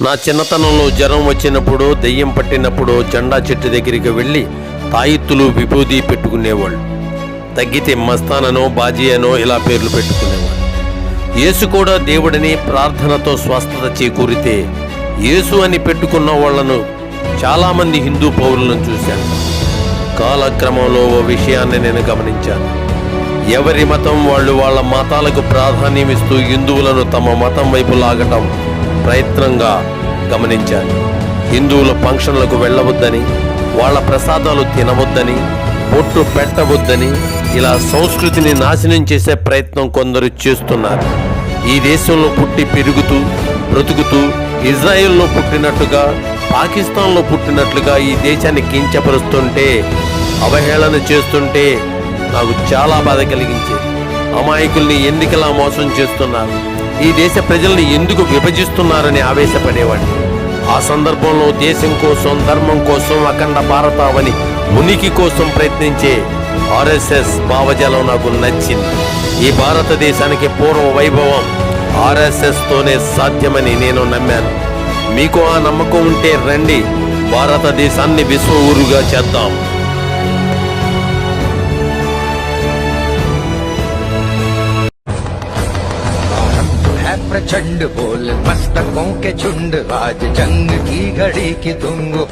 నా చిన్నతనంలో జ్వరం వచ్చినప్పుడు దెయ్యం పట్టినప్పుడు జెండా చెట్టు దగ్గరికి వెళ్ళి తాయిత్తులు విభూది పెట్టుకునేవాళ్ళు. తగ్గితే మస్తాననో బాజీ అనో ఇలా పేర్లు పెట్టుకునేవాళ్ళు. యేసు కూడా దేవుడిని ప్రార్థనతో స్వస్థత చేకూరితే యేసు అని పెట్టుకున్న వాళ్ళను చాలామంది హిందూ పౌరులను చూశాను. కాలక్రమంలో ఓ విషయాన్ని నేను గమనించాను. ఎవరి మతం వాళ్ళు వాళ్ళ మతాలకు ప్రాధాన్యం ఇస్తూ హిందువులను తమ మతం వైపు లాగటం ప్రయత్నంగా గమనించాను. హిందువుల ఫంక్షన్లకు వెళ్ళవద్దని వాళ్ళ ప్రసాదాలు తినవద్దని బొట్టు పెట్టవద్దని ఇలా సంస్కృతిని నాశనం చేసే ప్రయత్నం కొందరు చేస్తున్నారు. ఈ దేశంలో పుట్టి పెరుగుతూ బ్రతుకుతూ ఇజ్రాయెల్లో పుట్టినట్టుగా పాకిస్తాన్లో పుట్టినట్లుగా ఈ దేశాన్ని కించపరుస్తుంటే అవహేళన చేస్తుంటే నాకు చాలా బాధ కలిగించేది. అమాయకుల్ని ఎందుకలా మోసం చేస్తున్నారు? ఈ దేశ ప్రజల్ని ఎందుకు విభజిస్తున్నారని ఆవేశపడేవాడిని ఆ సందర్భంలో దేశం కోసం ధర్మం కోసం అఖండ భారతావని ఉనికి కోసం ప్రయత్నించే ఆర్ఎస్ఎస్ భావజాలం నాకు నచ్చింది. ఈ భారతదేశానికి పూర్వ వైభవం ఆర్ఎస్ఎస్తోనే సాధ్యమని నేను నమ్మాను. మీకు ఆ నమ్మకం ఉంటే రండి భారతదేశాన్ని విశ్వ ఊరుగా చేద్దాం. है प्रचंड बोल मस्तकों के झुंड आज जंग की घड़ी की तुम